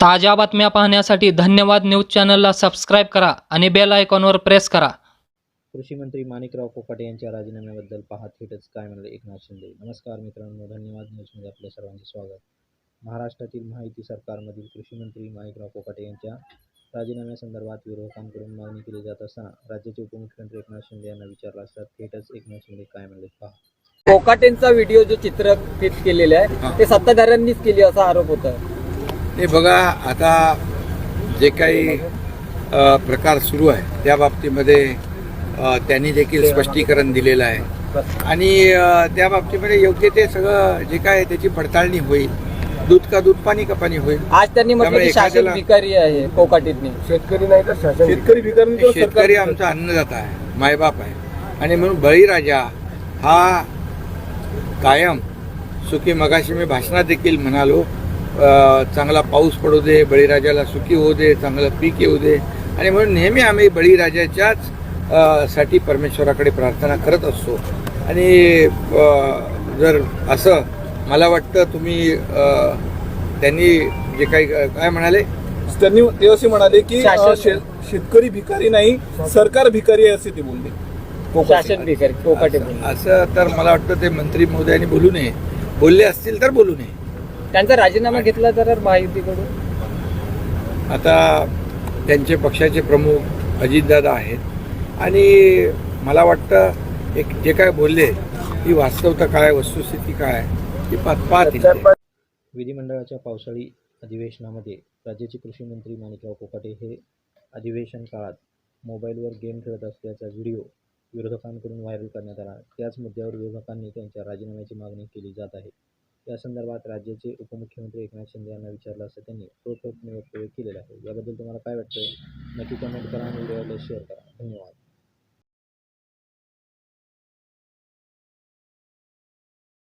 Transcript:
ताज्या बातम्या पाहण्यासाठी धन्यवाद न्यूज चॅनलला सबस्क्राईब करा आणि बेल आयकॉनवर प्रेस करा. कृषी मंत्री माणिकराव कोकाटे यांच्या राजीनाम्याबद्दल पहा थेटच काय म्हणाले एकनाथ शिंदे. नमस्कार मित्रांनो धन्यवाद न्यूजमध्ये आपल्या सर्वांचे स्वागत. महाराष्ट्रातील माहिती सरकारमधील कृषी मंत्री माणिकराव कोकाटे यांच्या राजीनाम्यासंदर्भात विरोधकांकडून मागणी केली जात असताना राज्याचे उपमुख्यमंत्री एकनाथ शिंदे यांना विचारला असता थेटच एकनाथ शिंदे काय म्हणाले? पहा. कोकाटेंचा व्हिडिओ जो चित्रफित केलेला आहे ते सत्ताधाऱ्यांनीच केली असा आरोप होता. ते बघा आता जे काही प्रकार सुरू आहे त्या बाबतीमध्ये त्यांनी देखील स्पष्टीकरण दिलेलं आहे. आणि त्या बाबतीमध्ये योग्य ते सगळं जे काय त्याची पडताळणी होईल. दूध का दूध पाणी का पाणी होईल. आज त्यांनी शासन भिकारी आहे कोकाटेंनी शेतकरी नाही तर शासन शेतकरी भिकारी शेतकरी सरकार आमचा अन्नदाता आहे मायबाप आहे. आणि म्हणून बळीराजा हा कायम सुखी मगाशी मी भाषणात देखील म्हणालो चांगला पाऊस पडू दे बळीराजाला सुखी होऊ दे चांगलं पीक येऊ दे. आणि म्हणून नेहमी आम्ही बळीराजाच्याच साठी परमेश्वराकडे प्रार्थना करत असतो. आणि जर असं मला वाटतं तुम्ही अ, त्यांनी जे काही काय म्हणाले? त्यांनी ते असे म्हणाले की शेतकरी भिकारी नाही सरकार भिकारी आहे असे ते बोलले. कोकाटे. शासन भिकारी कोकाटे बोलले. असं तर मला वाटतं ते मंत्री महोदयांनी बोलू नये. बोलले असतील तर बोलू नये. त्यांचा राजीनामा घेतला तर महायुतीकडून आता त्यांचे पक्षाचे प्रमुख अजितदादा आहेत. आणि मला वाटतं एक जे काय बोलले ती वास्तवता काय वस्तुस्थिती काय ती पाहत. विधिमंडळाच्या पावसाळी अधिवेशनामध्ये राज्याचे कृषी मंत्री माणिकराव कोकाटे हे अधिवेशन काळात मोबाईलवर गेम खेळत असल्याचा व्हिडिओ विरोधकांकडून व्हायरल करण्यात आला. त्याच मुद्द्यावर विरोधकांनी त्यांच्या राजीनाम्याची मागणी केली जात आहे. या संदर्भात राज्याचे उपमुख्यमंत्री एकनाथ शिंदे यांना विचारलं असं त्यांनी टोक वक्तव्य केलेलं आहे. याबद्दल तुम्हाला काय वाटतं नक्की कमेंट करा आणि व्हिडिओला शेअर करा. धन्यवाद.